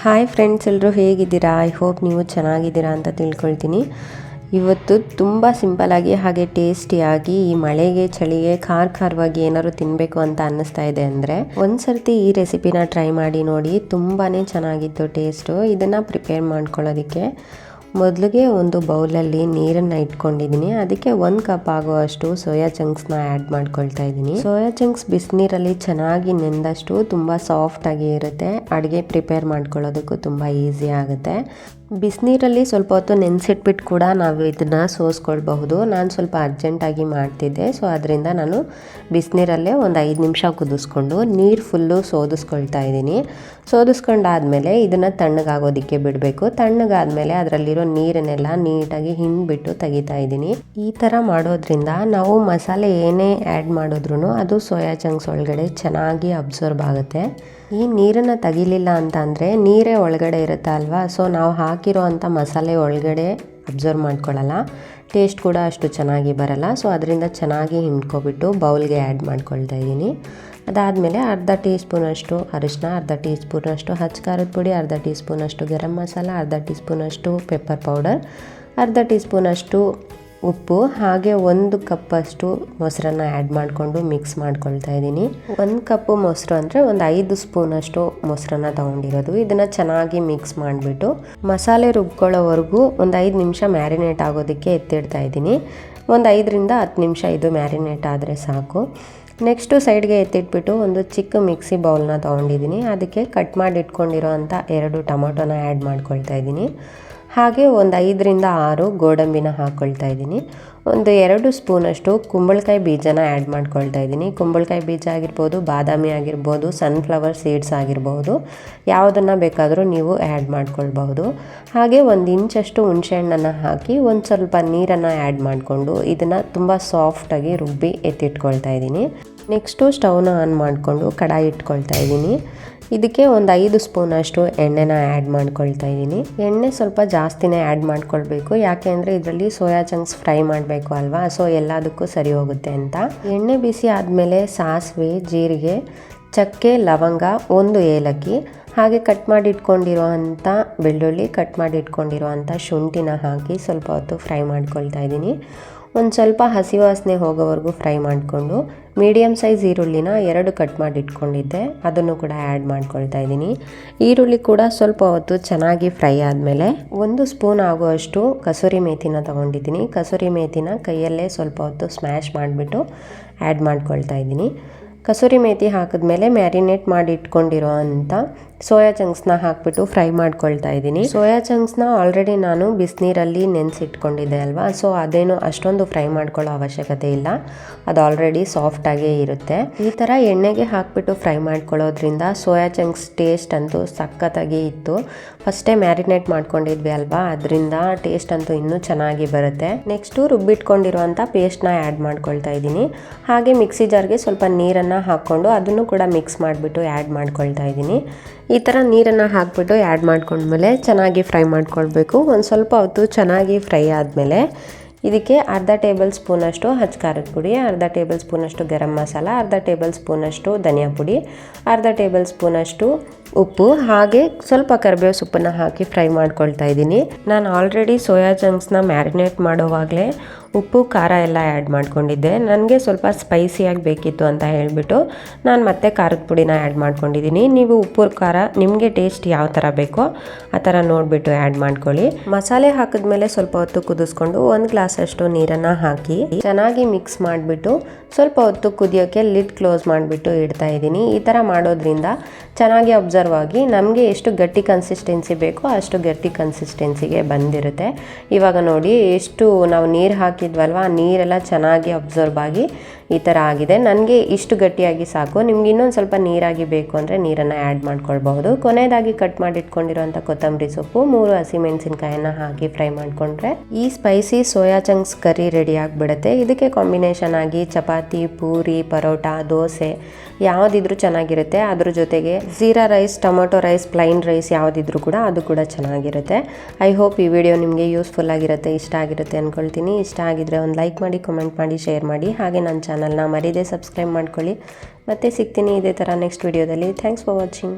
Hi friends ಎಲ್ಲರೂ ಹೇಗಿದ್ದೀರಾ? I hope ನೀವು ಚೆನ್ನಾಗಿದ್ದೀರಾ ಅಂತ ತಿಳ್ಕೊಳ್ತೀನಿ. ಇವತ್ತು ತುಂಬ ಸಿಂಪಲಾಗಿ ಹಾಗೆ ಟೇಸ್ಟಿಯಾಗಿ ಈ ಮಳೆಗೆ, ಚಳಿಗೆ, ಖಾರ ಖಾರವಾಗಿ ಏನಾದ್ರು ತಿನ್ನಬೇಕು ಅಂತ ಅನ್ನಿಸ್ತಾ ಇದೆ ಅಂದರೆ ಒಂದು ಸರ್ತಿ ಈ ರೆಸಿಪಿನ ಟ್ರೈ ಮಾಡಿ ನೋಡಿ ತುಂಬಾ ಚೆನ್ನಾಗಿತ್ತು ಟೇಸ್ಟು ಇದನ್ನು ಪ್ರಿಪೇರ್ ಮಾಡ್ಕೊಳ್ಳೋದಕ್ಕೆ ಮೊದಲಿಗೆ ಒಂದು ಬೌಲಲ್ಲಿ ನೀರನ್ನು ಇಟ್ಕೊಂಡಿದ್ದೀನಿ. ಅದಕ್ಕೆ ಒಂದು ಕಪ್ ಆಗುವಷ್ಟು ಸೋಯಾ ಚಂಕ್ಸ್ನ ಆ್ಯಡ್ ಮಾಡ್ಕೊಳ್ತಾ ಇದ್ದೀನಿ. ಸೋಯಾ ಚಂಕ್ಸ್ ಬಿಸಿನೀರಲ್ಲಿ ಚೆನ್ನಾಗಿ ನೆಂದಷ್ಟು ತುಂಬ ಸಾಫ್ಟಾಗಿ ಇರುತ್ತೆ. ಅಡುಗೆ ಪ್ರಿಪೇರ್ ಮಾಡ್ಕೊಳ್ಳೋದಕ್ಕೂ ತುಂಬ ಈಸಿ ಆಗುತ್ತೆ. ಬಿಸಿನೀರಲ್ಲಿ ಸ್ವಲ್ಪ ಹೊತ್ತು ನೆನೆಸಿಟ್ಬಿಟ್ಟು ಕೂಡ ನಾವು ಇದನ್ನು ಸೋಸ್ಕೊಳ್ಬಹುದು. ನಾನು ಸ್ವಲ್ಪ ಅರ್ಜೆಂಟಾಗಿ ಮಾಡ್ತಿದ್ದೆ. ಸೊ ಅದರಿಂದ ನಾನು ಬಿಸಿನೀರಲ್ಲೇ ಒಂದು ಐದು ನಿಮಿಷ ಕುದಿಸ್ಕೊಂಡು ನೀರು ಫುಲ್ಲು ಸೋದಿಸ್ಕೊಳ್ತಾ ಇದ್ದೀನಿ. ಸೋದಿಸ್ಕೊಂಡಾದಮೇಲೆ ಇದನ್ನು ತಣ್ಣಗಾಗೋದಕ್ಕೆ ಬಿಡಬೇಕು. ತಣ್ಣಗಾದಮೇಲೆ ಅದರಲ್ಲಿರೋ ನೀರನ್ನೆಲ್ಲ ನೀಟಾಗಿ ಹಿಂಡ್ಬಿಟ್ಟು ತೆಗಿತಾ ಇದ್ದೀನಿ. ಈ ಥರ ಮಾಡೋದ್ರಿಂದ ನಾವು ಮಸಾಲೆ ಏನೇ ಆ್ಯಡ್ ಮಾಡಿದ್ರು ಅದು ಸೋಯಾ ಚಂಕ್ಸ್ ಒಳಗಡೆ ಚೆನ್ನಾಗಿ ಅಬ್ಸರ್ವ್ ಆಗುತ್ತೆ. ಈ ನೀರನ್ನು ತೆಗಿಲಿಲ್ಲ ಅಂತ ಅಂದರೆ ನೀರೇ ಒಳಗಡೆ ಇರುತ್ತೆ ಅಲ್ವಾ? ಸೊ ನಾವು ಹಾಕಿರೋ ಅಂಥ ಮಸಾಲೆ ಒಳಗಡೆ ಅಬ್ಸರ್ವ್ ಮಾಡ್ಕೊಳ್ಳಲ್ಲ. ಟೇಸ್ಟ್ ಕೂಡ ಅಷ್ಟು ಚೆನ್ನಾಗಿ ಬರಲ್ಲ. ಸೊ ಅದರಿಂದ ಚೆನ್ನಾಗಿ ಹಿಂಡ್ಕೊಬಿಟ್ಟು ಬೌಲ್ಗೆ ಆ್ಯಡ್ ಮಾಡ್ಕೊಳ್ತಾ ಇದ್ದೀನಿ. ಅದಾದಮೇಲೆ ಅರ್ಧ ಟೀ ಸ್ಪೂನಷ್ಟು ಅರಿಶಿನ ಅರ್ಧ ಟೀ ಸ್ಪೂನಷ್ಟು ಹಚ್ಚ ಖಾರದ ಪುಡಿ, ಅರ್ಧ ಟೀ ಸ್ಪೂನಷ್ಟು ಗರಂ ಮಸಾಲ, ಅರ್ಧ ಟೀ ಸ್ಪೂನಷ್ಟು ಪೆಪ್ಪರ್ ಪೌಡರ್, ಅರ್ಧ ಟೀ ಸ್ಪೂನಷ್ಟು ಉಪ್ಪು, ಹಾಗೆ ಒಂದು ಕಪ್ಪಷ್ಟು ಮೊಸರನ್ನ ಆ್ಯಡ್ ಮಾಡಿಕೊಂಡು ಮಿಕ್ಸ್ ಮಾಡ್ಕೊಳ್ತಾ ಇದ್ದೀನಿ. ಒಂದು ಕಪ್ಪು ಮೊಸರು ಅಂದರೆ ಒಂದು ಐದು ಸ್ಪೂನಷ್ಟು ಮೊಸರನ್ನ ತೊಗೊಂಡಿರೋದು. ಇದನ್ನು ಚೆನ್ನಾಗಿ ಮಿಕ್ಸ್ ಮಾಡಿಬಿಟ್ಟು ಮಸಾಲೆ ರುಬ್ಕೊಳ್ಳೋವರೆಗೂ ಒಂದು ಐದು ನಿಮಿಷ ಮ್ಯಾರಿನೇಟ್ ಆಗೋದಕ್ಕೆ ಎತ್ತಿಡ್ತಾ ಇದ್ದೀನಿ. ಒಂದು ಐದರಿಂದ ಹತ್ತು ನಿಮಿಷ ಇದು ಮ್ಯಾರಿನೇಟ್ ಆದರೆ ಸಾಕು. ನೆಕ್ಸ್ಟು ಸೈಡ್ಗೆ ಎತ್ತಿಟ್ಬಿಟ್ಟು ಒಂದು ಚಿಕ್ಕ ಮಿಕ್ಸಿ ಬೌಲ್ನ ತೊಗೊಂಡಿದ್ದೀನಿ. ಅದಕ್ಕೆ ಕಟ್ ಮಾಡಿ ಇಟ್ಕೊಂಡಿರೋ ಎರಡು ಟೊಮೊಟೊನ ಆ್ಯಡ್ ಮಾಡ್ಕೊಳ್ತಾ ಇದ್ದೀನಿ. ಹಾಗೆ ಒಂದು ಐದರಿಂದ ಆರು ಗೋಡಂಬಿನ ಹಾಕ್ಕೊಳ್ತಾ ಇದ್ದೀನಿ. ಒಂದು ಎರಡು ಸ್ಪೂನಷ್ಟು ಕುಂಬಳಕಾಯಿ ಬೀಜನ ಆ್ಯಡ್ ಮಾಡ್ಕೊಳ್ತಾ ಇದ್ದೀನಿ. ಕುಂಬಳಕಾಯಿ ಬೀಜ ಆಗಿರ್ಬೋದು, ಬಾದಾಮಿ ಆಗಿರ್ಬೋದು ಸನ್ಫ್ಲವರ್ ಸೀಡ್ಸ್ ಆಗಿರ್ಬೋದು, ಯಾವುದನ್ನು ಬೇಕಾದರೂ ನೀವು ಆ್ಯಡ್ ಮಾಡ್ಕೊಳ್ಬಹುದು. ಹಾಗೆ ಒಂದು ಇಂಚಷ್ಟು ಹುಣಸೆಹಣ್ಣನ್ನು ಹಾಕಿ ಒಂದು ಸ್ವಲ್ಪ ನೀರನ್ನು ಆ್ಯಡ್ ಮಾಡಿಕೊಂಡು ಇದನ್ನು ತುಂಬ ಸಾಫ್ಟಾಗಿ ರುಬ್ಬಿ ಎತ್ತಿಟ್ಕೊಳ್ತಾ ಇದ್ದೀನಿ. ನೆಕ್ಸ್ಟು ಸ್ಟವ್ನ ಆನ್ ಮಾಡಿಕೊಂಡು ಕಡಾಯಿ ಇಟ್ಕೊಳ್ತಾ ಇದ್ದೀನಿ. ಇದಕ್ಕೆ ಒಂದು ಐದು ಸ್ಪೂನಷ್ಟು ಎಣ್ಣೆನ ಆ್ಯಡ್ ಮಾಡ್ಕೊಳ್ತಾ ಇದ್ದೀನಿ. ಎಣ್ಣೆ ಸ್ವಲ್ಪ ಜಾಸ್ತಿನೇ ಆ್ಯಡ್ ಮಾಡ್ಕೊಳ್ಬೇಕು. ಯಾಕೆ ಅಂದರೆ ಇದರಲ್ಲಿ ಸೋಯಾ ಚಂಕ್ಸ್ ಫ್ರೈ ಮಾಡಬೇಕು ಅಲ್ವಾ? ಸೊ ಎಲ್ಲದಕ್ಕೂ ಸರಿ ಹೋಗುತ್ತೆ ಅಂತ. ಎಣ್ಣೆ ಬಿಸಿ ಆದಮೇಲೆ ಸಾಸಿವೆ, ಜೀರಿಗೆ, ಚಕ್ಕೆ, ಲವಂಗ, ಒಂದು ಏಲಕ್ಕಿ, ಹಾಗೆ ಕಟ್ ಮಾಡಿ ಇಟ್ಕೊಂಡಿರೋವಂಥ ಬೆಳ್ಳುಳ್ಳಿ ಕಟ್ ಮಾಡಿ ಇಟ್ಕೊಂಡಿರೋ ಅಂಥ ಶುಂಠಿನ ಹಾಕಿ ಸ್ವಲ್ಪ ಹೊತ್ತು ಫ್ರೈ ಮಾಡ್ಕೊಳ್ತಾ ಇದ್ದೀನಿ. ಒಂದು ಸ್ವಲ್ಪ ಹಸಿ ವಾಸನೆ ಹೋಗೋವರೆಗೂ ಫ್ರೈ ಮಾಡಿಕೊಂಡು ಮೀಡಿಯಮ್ ಸೈಜ್ ಈರುಳ್ಳಿನ ಎರಡು ಕಟ್ ಮಾಡಿ ಇಟ್ಕೊಂಡಿದ್ದೆ. ಅದನ್ನು ಕೂಡ ಆ್ಯಡ್ ಮಾಡ್ಕೊಳ್ತಾ ಇದ್ದೀನಿ. ಈರುಳ್ಳಿ ಕೂಡ ಸ್ವಲ್ಪ ಹೊತ್ತು ಚೆನ್ನಾಗಿ ಫ್ರೈ ಆದಮೇಲೆ ಒಂದು ಸ್ಪೂನ್ ಆಗುವಷ್ಟು ಕಸೂರಿ ಮೇಥಿನ ತೊಗೊಂಡಿದ್ದೀನಿ. ಕಸೂರಿ ಮೇಥಿನ ಕೈಯಲ್ಲೇ ಸ್ವಲ್ಪ ಹೊತ್ತು ಸ್ಮ್ಯಾಶ್ ಮಾಡಿಬಿಟ್ಟು ಆ್ಯಡ್ ಮಾಡ್ಕೊಳ್ತಾ ಇದ್ದೀನಿ. ಕಸೂರಿ ಮೇಥಿ ಹಾಕಿದ್ಮೇಲೆ ಮ್ಯಾರಿನೇಟ್ ಮಾಡಿ ಇಟ್ಕೊಂಡಿರೋ ಅಂಥ ಸೋಯಾ ಚಂಕ್ಸ್ನ ಹಾಕ್ಬಿಟ್ಟು ಫ್ರೈ ಮಾಡ್ಕೊಳ್ತಾ ಇದ್ದೀನಿ. ಸೋಯಾ ಚಂಕ್ಸ್ನ ಆಲ್ರೆಡಿ ನಾನು ಬಿಸಿನೀರಲ್ಲಿ ನೆನೆಸಿಟ್ಕೊಂಡಿದ್ದೆ ಅಲ್ವಾ? ಸೊ, ಅದೇನು ಅಷ್ಟೊಂದು ಫ್ರೈ ಮಾಡ್ಕೊಳ್ಳೋ ಅವಶ್ಯಕತೆ ಇಲ್ಲ. ಅದು ಆಲ್ರೆಡಿ ಸಾಫ್ಟಾಗೇ ಇರುತ್ತೆ. ಈ ಥರ ಎಣ್ಣೆಗೆ ಹಾಕ್ಬಿಟ್ಟು ಫ್ರೈ ಮಾಡ್ಕೊಳ್ಳೋದ್ರಿಂದ ಸೋಯಾ ಚಂಕ್ಸ್ ಟೇಸ್ಟ್ ಅಂತೂ ಸಖತ್ತಾಗಿ ಇತ್ತು. ಫಸ್ಟೇ ಮ್ಯಾರಿನೇಟ್ ಮಾಡ್ಕೊಂಡಿದ್ವಿ ಅಲ್ವಾ? ಅದರಿಂದ ಟೇಸ್ಟ್ ಅಂತೂ ಇನ್ನೂ ಚೆನ್ನಾಗಿ ಬರುತ್ತೆ. ನೆಕ್ಸ್ಟು ರುಬ್ಬಿಟ್ಕೊಂಡಿರುವಂಥ ಪೇಸ್ಟ್ನ ಆ್ಯಡ್ ಮಾಡ್ಕೊಳ್ತಾ ಇದ್ದೀನಿ. ಹಾಗೆ ಮಿಕ್ಸಿ ಜಾರ್ಗೆ ಸ್ವಲ್ಪ ನೀರನ್ನು ಹಾಕ್ಕೊಂಡು ಅದನ್ನು ಕೂಡ ಮಿಕ್ಸ್ ಮಾಡಿಬಿಟ್ಟು ಆ್ಯಡ್ ಮಾಡ್ಕೊಳ್ತಾ ಇದ್ದೀನಿ. ಈ ಥರ ನೀರನ್ನು ಹಾಕ್ಬಿಟ್ಟು ಆ್ಯಡ್ ಮಾಡ್ಕೊಂಡ್ಮೇಲೆ ಚೆನ್ನಾಗಿ ಫ್ರೈ ಮಾಡ್ಕೊಳ್ಬೇಕು. ಒಂದು ಸ್ವಲ್ಪ ಹೊತ್ತು ಚೆನ್ನಾಗಿ ಫ್ರೈ ಆದಮೇಲೆ ಇದಕ್ಕೆ ಅರ್ಧ ಟೇಬಲ್ ಸ್ಪೂನಷ್ಟು ಹಚ್ಕಾರದ ಪುಡಿ, ಅರ್ಧ ಟೇಬಲ್ ಸ್ಪೂನಷ್ಟು ಗರಂ ಮಸಾಲ, ಅರ್ಧ ಟೇಬಲ್ ಸ್ಪೂನಷ್ಟು ಧನಿಯಾ ಪುಡಿ, ಅರ್ಧ ಟೇಬಲ್ ಸ್ಪೂನಷ್ಟು ಉಪ್ಪು, ಹಾಗೆ ಸ್ವಲ್ಪ ಕರಿಬೇವು ಸೊಪ್ಪನ್ನು ಹಾಕಿ ಫ್ರೈ ಮಾಡ್ಕೊಳ್ತಾ ಇದ್ದೀನಿ. ನಾನು ಆಲ್ರೆಡಿ ಸೋಯಾ ಚಂಕ್ಸ್ನ ಮ್ಯಾರಿನೇಟ್ ಮಾಡೋವಾಗಲೇ ಉಪ್ಪು, ಖಾರ ಎಲ್ಲ ಆ್ಯಡ್ ಮಾಡ್ಕೊಂಡಿದ್ದೆ. ನನಗೆ ಸ್ವಲ್ಪ ಸ್ಪೈಸಿಯಾಗಿ ಬೇಕಿತ್ತು ಅಂತ ಹೇಳಿಬಿಟ್ಟು ನಾನು ಮತ್ತೆ ಖಾರದ ಪುಡಿನ ಆ್ಯಡ್ ಮಾಡ್ಕೊಂಡಿದ್ದೀನಿ. ನೀವು ಉಪ್ಪು, ಖಾರ, ನಿಮಗೆ ಟೇಸ್ಟ್ ಯಾವ ಥರ ಬೇಕೋ ಆ ಥರ ನೋಡಿಬಿಟ್ಟು ಆ್ಯಡ್ ಮಾಡ್ಕೊಳ್ಳಿ. ಮಸಾಲೆ ಹಾಕಿದ್ಮೇಲೆ ಸ್ವಲ್ಪ ಹೊತ್ತು ಕುದಿಸ್ಕೊಂಡು ಒಂದು ಗ್ಲಾಸಷ್ಟು ನೀರನ್ನು ಹಾಕಿ ಚೆನ್ನಾಗಿ ಮಿಕ್ಸ್ ಮಾಡಿಬಿಟ್ಟು ಸ್ವಲ್ಪ ಹೊತ್ತು ಕುದಿಯೋಕ್ಕೆ ಲಿಡ್ ಕ್ಲೋಸ್ ಮಾಡಿಬಿಟ್ಟು ಇಡ್ತಾ ಇದ್ದೀನಿ. ಈ ಥರ ಮಾಡೋದ್ರಿಂದ ಚೆನ್ನಾಗಿ ಅಬ್ಸರ್ವ್ ಆಗಿ ನಮಗೆ ಎಷ್ಟು ಗಟ್ಟಿ ಕನ್ಸಿಸ್ಟೆನ್ಸಿ ಬೇಕೋ ಅಷ್ಟು ಗಟ್ಟಿ ಕನ್ಸಿಸ್ಟೆನ್ಸಿಗೆ ಬಂದಿರುತ್ತೆ. ಇವಾಗ ನೋಡಿ, ಎಷ್ಟು ನಾವು ನೀರು ಹಾಕಿದ್ವಲ್ವ, ಆ ನೀರೆಲ್ಲ ಚೆನ್ನಾಗಿ ಅಬ್ಸರ್ವ್ ಆಗಿ ಈ ಥರ ಆಗಿದೆ. ನನಗೆ ಇಷ್ಟು ಗಟ್ಟಿಯಾಗಿ ಸಾಕು. ನಿಮ್ಗೆ ಇನ್ನೊಂದು ಸ್ವಲ್ಪ ನೀರಾಗಿ ಬೇಕು ಅಂದರೆ ನೀರನ್ನು ಆ್ಯಡ್ ಮಾಡ್ಕೊಳ್ಬಹುದು. ಕೊನೆಯದಾಗಿ ಕಟ್ ಮಾಡಿಟ್ಕೊಂಡಿರುವಂಥ ಕೊತ್ತಂಬರಿ ಸೊಪ್ಪು, ಮೂರು ಹಸಿಮೆಣಸಿನ್ಕಾಯನ್ನು ಹಾಕಿ ಫ್ರೈ ಮಾಡಿಕೊಂಡ್ರೆ ಈ spicy soya chunks curry ready ಆಗಿಬಿಡುತ್ತೆ. ಇದಕ್ಕೆ ಕಾಂಬಿನೇಷನ್ ಆಗಿ ಚಪಾತಿ, ಪೂರಿ, ಪರೋಟ, ದೋಸೆ ಯಾವುದಿದ್ರೂ ಚೆನ್ನಾಗಿರುತ್ತೆ. ಅದ್ರ ಜೊತೆಗೆ jeera rice tomato rice plain rice ಯಾವುದಿದ್ರೂ ಕೂಡ ಅದು ಕೂಡ ಚೆನ್ನಾಗಿರುತ್ತೆ. ಐ ಹೋಪ್ ಈ ವಿಡಿಯೋ ನಿಮಗೆ ಯೂಸ್ಫುಲ್ ಆಗಿರುತ್ತೆ, ಇಷ್ಟ ಆಗಿರುತ್ತೆ ಅಂದ್ಕೊಳ್ತೀನಿ ಇಷ್ಟ ಆಗಿದ್ರೆ ಒಂದು ಲೈಕ್ ಮಾಡಿ ಕಮೆಂಟ್ ಮಾಡಿ ಶೇರ್ ಮಾಡಿ. ಹಾಗೆ ನನ್ನ ಚಾನಲ್ನ ಮರೀದೆ ಸಬ್ಸ್ಕ್ರೈಬ್ ಮಾಡ್ಕೊಳ್ಳಿ. ಮತ್ತೆ ಸಿಗ್ತೀನಿ ಇದೇ ಥರ ನೆಕ್ಸ್ಟ್ ವಿಡಿಯೋದಲ್ಲಿ ಥ್ಯಾಂಕ್ಸ್ ಫಾರ್ ವಾಚಿಂಗ್